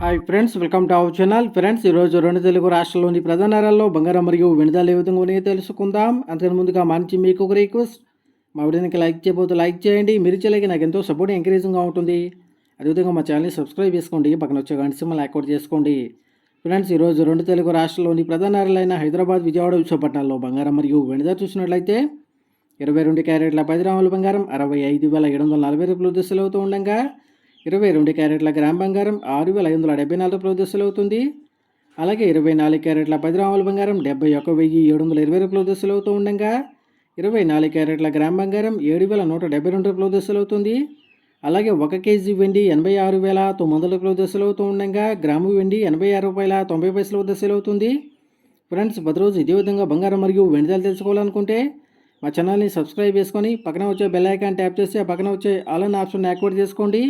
Hi friends welcome to our channel friends ఈరోజు రెండు తెలుగు రాష్ట్రాల్లోని ప్రధాన నగరాల్లో బంగారం మరియు వినదాలు ఏ విధంగా ఉన్నాయో తెలుసుకుందాం. అంతకు ముందుగా మంచి మీకు ఒక రిక్వెస్ట్ మా వీడియోకి లైక్ చేయబోతే లైక్ చేయండి. మీరు చేయలేక నాకు ఎంతో సపోర్ట్ ఎంకరేజింగ్గా ఉంటుంది. అదేవిధంగా మా ఛానల్ని సబ్స్క్రైబ్ చేసుకోండి. పక్కన వచ్చే గంట సింహల్ యాక్టివేట్ చేసుకోండి. ఫ్రెండ్స్ ఈరోజు రెండు తెలుగు రాష్ట్రాల్లోని ప్రధాన నగరాలైన హైదరాబాద్ విజయవాడ విశాఖపట్నాల్లో బంగారం మరియు వెనుదల చూసినట్లయితే ఇరవై రెండు క్యారెట్ల పది గ్రాముల బంగారం అరవై ఐదు వేల ఏడు వందల నలభై రూపాయలు దశలు ఉండగా ఇరవై రెండు క్యారెట్ల గ్రామ్ బంగారం ఆరు వేల ఐదు వందల డెబ్బై నాలుగు రూపాయలు దశలు అవుతుంది అలాగే ఇరవై నాలుగు క్యారెట్ల పది బంగారం డెబ్బై ఒక వెయ్యి ఏడు వందల ఇరవై రూపాయలు దశలు అవుతూ ఉండగా ఇరవై నాలుగు క్యారెట్ల గ్రామ్ బంగారం ఏడు వేల నూట డెబ్బై రెండు రూపాయలు దశలు అవుతుంది అలాగే ఒక కేజీ వెండి ఎనభై ఆరు వేల తొమ్మిది వందల రూపాయలు దశలు అవుతూ ఉండగా గ్రాము వెండి ఎనభై ఆరు రూపాయల తొంభై పైసల దశలు అవుతుంది ఫ్రెండ్స్ ప్రతిరోజు ఇదే విధంగా బంగారం మరియు వెండిదాలు తెలుసుకోవాలనుకుంటే మా ఛానల్ని సబ్స్క్రైబ్ చేసుకొని పక్కన వచ్చే బెల్ ఐకాన్ ట్యాప్ చేసి ఆ పక్కన వచ్చే ఆల్ ఆప్షన్ యాక్టివేట్ చేసుకోండి.